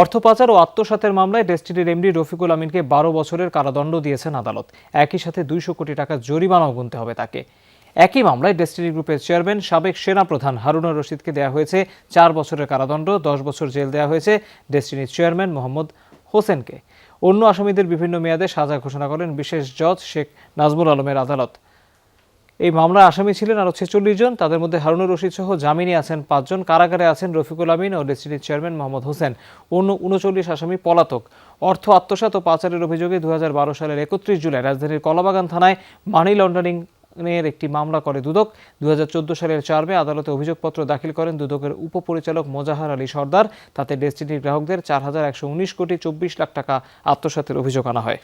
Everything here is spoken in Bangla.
অর্থ পাচার ও আত্মসাতের মামলায় ডেস্টিনির এমডি রফিকুল আমিনকে বারো বছরের কারাদণ্ড দিয়েছেন আদালত। একই সাথে দুইশো কোটি টাকা জরিমানাও গুনতে হবে তাকে। একই মামলায় ডেস্টিনি গ্রুপের চেয়ারম্যান, সাবেক সেনাপ্রধান হারুনুর রশিদকে দেওয়া হয়েছে চার বছরের কারাদণ্ড, দশ বছর জেল দেওয়া হয়েছে ডেস্টিনির চেয়ারম্যান মোহাম্মদ হোসেনকে। অন্য আসামিদের বিভিন্ন মেয়াদে সাজা ঘোষণা করেন বিশেষ জজ শেখ নাজমুল আলমের আদালত। এই মামলার আসামি ছিলেন আরও ছেচল্লিশ জন। তাদের মধ্যে হারুনুর রশিদ সহ জামিনে আছেন পাঁচজন। কারাগারে আছেন রফিকুল আমিন ও ডেস্টিনির চেয়ারম্যান মোহাম্মদ হোসেন। অন্য উনচল্লিশ আসামি পলাতক। অর্থ আত্মসাৎ ও পাচারের অভিযোগে দু হাজার বারো সালের একত্রিশ জুলাই রাজধানীর কলাবাগান থানায় মানি লন্ডারিং এর একটি মামলা করে দুদক। দু হাজার চোদ্দ সালের চার মে আদালতে অভিযোগপত্র দাখিল করেন দুদকের উপপরিচালক মোজাহার আলী সর্দার। তাতে ডেস্টিনির গ্রাহকদের চার হাজার একশো উনিশ কোটি চব্বিশ লাখ টাকা আত্মসাতের অভিযোগ আনা হয়।